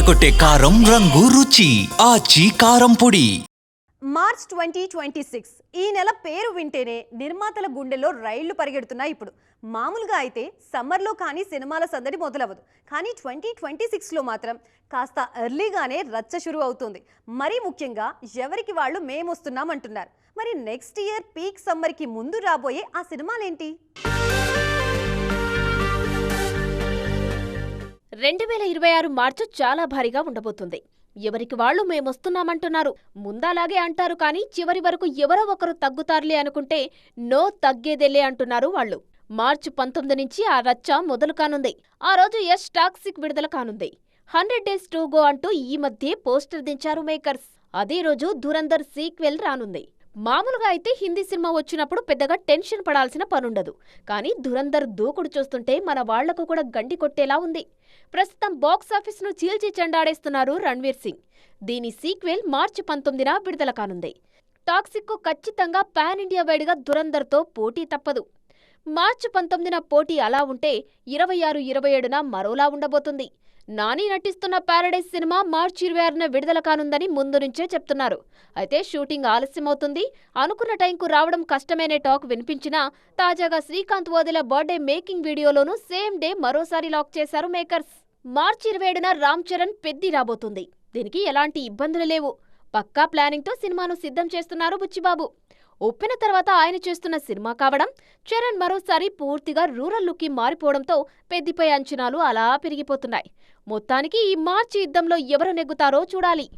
అదరగొట్టే కారం రంగు రుచి. ఆచి కారం పొడి. March twenty twenty six. ఈ నెల పేరు వింటేనే నిర్మాతల గుండెల్లో రైళ్ళు పరిగెడుతున్నాయి ఇప్పుడు. మామూలుగా అయితే సమ్మర్లో కానీ సినిమాల సందడి మొదలవ్వదు. కానీ ట్వంటీ ట్వంటీ సిక్స్లో మాత్రం కాస్త ఎర్లీగానే రచ్చ షురు అవుతుంది. మరీ ముఖ్యంగా ఎవరికి వాళ్ళు మేమొస్తున్నాం అంటున్నారు. మరి నెక్స్ట్ ఇయర్ పీక్ సమ్మర్కి ముందు రాబోయే ఆ సినిమాలేంటి? రెండు వేల ఇరవై ఆరు మార్చి చాలా భారీగా ఉండబోతుంది. ఎవరికి వాళ్ళు మేమొస్తున్నామంటున్నారు. ముందలాగే అంటారు కానీ చివరి వరకు ఎవరో ఒకరు తగ్గుతారులే అనుకుంటే నో తగ్గేదేలే అంటున్నారు వాళ్ళు. మార్చి పంతొమ్మిది నుంచి ఆ రచ్చ మొదలు కానుంది. ఆ రోజు యష్ టాక్సిక్ విడుదల కానుంది. హండ్రెడ్ డేస్ టు గో అంటూ ఈ మధ్య పోస్టర్ దించారు మేకర్స్. అదే రోజు ధురంధర్ సీక్వెల్ రానుంది. మామూలుగా అయితే హిందీ సినిమా వచ్చినప్పుడు పెద్దగా టెన్షన్ పడాల్సిన పనుండదు. కానీ ధురంధర్ దూకుడు చూస్తుంటే మన వాళ్ళకు కూడా గండి కొట్టేలా ఉంది. ప్రస్తుతం బాక్సాఫీస్ను చీల్చి చెండాడేస్తున్నారు రణ్వీర్ సింగ్. దీని సీక్వెల్ మార్చి పంతొమ్మిదిన విడుదల కానుంది. టాక్సిక్కు ఖచ్చితంగా పాన్ ఇండియా వైడ్గా ధురంధర్తో పోటీ తప్పదు. మార్చి పంతొమ్మిదిన పోటీ అలా ఉంటే ఇరవై ఆరు ఇరవై ఏడున మరోలా ఉండబోతుంది. నాని నటిస్తున్న ప్యారడైజ్ సినిమా మార్చి ఇరవై ఆరున విడుదల కానుందని ముందు నుంచే చెప్తున్నారు. అయితే షూటింగ్ ఆలస్యమవుతుంది. అనుకున్న టైంకు రావడం కష్టమేనే టాక్ వినిపించినా తాజాగా శ్రీకాంత్ వదిల బర్త్డే మేకింగ్ వీడియోలోనూ సేమ్ డే మరోసారి లాక్ చేశారు మేకర్స్. మార్చి ఇరవై ఏడున రామ్ చరణ్ పెద్ది రాబోతుంది. దీనికి ఎలాంటి ఇబ్బందులు లేవు. పక్కా ప్లానింగ్తో సినిమాను సిద్ధం చేస్తున్నారు బుచ్చిబాబు. ఒప్పిన తర్వాత ఆయన చేస్తున్న సినిమా కావడం చరణ్ మరోసారి పూర్తిగా రూరల్ లుక్కి మారిపోవడంతో పెద్దిపై అంచనాలు అలా పెరిగిపోతున్నాయి. మొత్తానికి ఈ మార్చి యుద్ధంలో ఎవరు నెగ్గుతారో చూడాలి.